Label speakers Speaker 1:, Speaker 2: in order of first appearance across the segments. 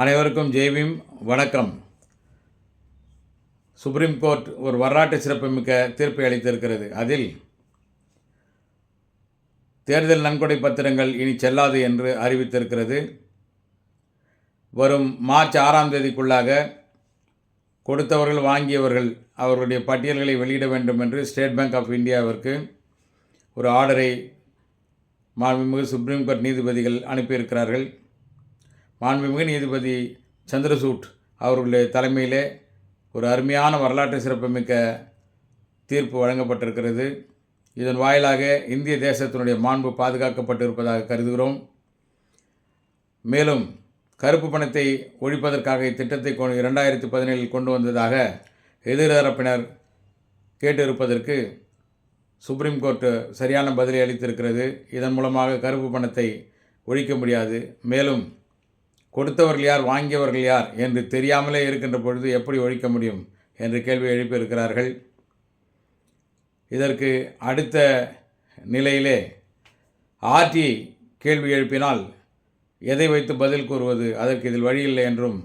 Speaker 1: அனைவருக்கும் ஜெய்பீம் வணக்கம். Supreme court ஒரு வரலாற்று சிறப்புமிக்க தீர்ப்பை அளித்திருக்கிறது. அதில் தேர்தல் நன்கொடை பத்திரங்கள் இனி செல்லாது என்று அறிவித்திருக்கிறது. வரும் மார்ச் ஆறாம் தேதிக்குள்ளாக கொடுத்தவர்கள் வாங்கியவர்கள் அவர்களுடைய பட்டியல்களை வெளியிட வேண்டும் என்று ஸ்டேட் பேங்க் ஆஃப் இந்தியாவிற்கு ஒரு ஆர்டரை மாண்புமிகு சுப்ரீம் கோர்ட் நீதிபதிகள் அனுப்பியிருக்கிறார்கள். மாண்புமிகு நீதிபதி சந்திரசூட் அவர்களுடைய தலைமையிலே ஒரு அருமையான வரலாற்று சிறப்புமிக்க தீர்ப்பு வழங்கப்பட்டிருக்கிறது. இதன் வாயிலாக இந்திய தேசத்தினுடைய மாண்பு பாதுகாக்கப்பட்டிருப்பதாக கருதுகிறோம். மேலும் கருப்பு பணத்தை ஒழிப்பதற்காக இத்திட்டத்தை கொண்டு இரண்டாயிரத்தி பதினேழில் கொண்டு வந்ததாக எதிர்தரப்பினர் கேட்டிருப்பதற்கு சுப்ரீம் கோர்ட்டு சரியான பதிலை அளித்திருக்கிறது. இதன் மூலமாக கருப்பு பணத்தை ஒழிக்க முடியாது. மேலும் கொடுத்தவர்கள் யார் வாங்கியவர்கள் யார் என்று தெரியாமலே இருக்கின்ற பொழுது எப்படி ஒழிக்க முடியும் என்று கேள்வி எழுப்பியிருக்கிறார்கள். இதற்கு அடுத்த நிலையிலே ஆர்டி கேள்வி எழுப்பினால் எதை வைத்து பதில் கூறுவது அதற்கு இதில் வழியில்லை என்றும்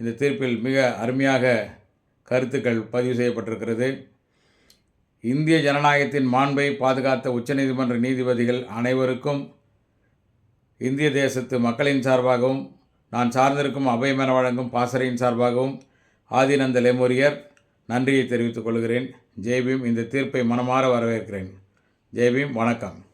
Speaker 1: இந்த தீர்ப்பில் மிக அருமையாக கருத்துக்கள் பதிவு செய்யப்பட்டிருக்கிறது. இந்திய ஜனநாயகத்தின் மாண்பை பாதுகாத்த உச்சநீதிமன்ற நீதிபதிகள் அனைவருக்கும் இந்திய தேசத்து மக்களின் சார்பாகவும் நான் சார்ந்திருக்கும் அபயமென வழங்கும் பாசறையின் சார்பாகவும் ஆதிநந்த லெமோரியர் நன்றியை தெரிவித்துக் கொள்கிறேன். ஜெய்பீம் இந்த தீர்ப்பை மனமாற வரவேற்கிறேன். ஜெய்பீம் வணக்கம்.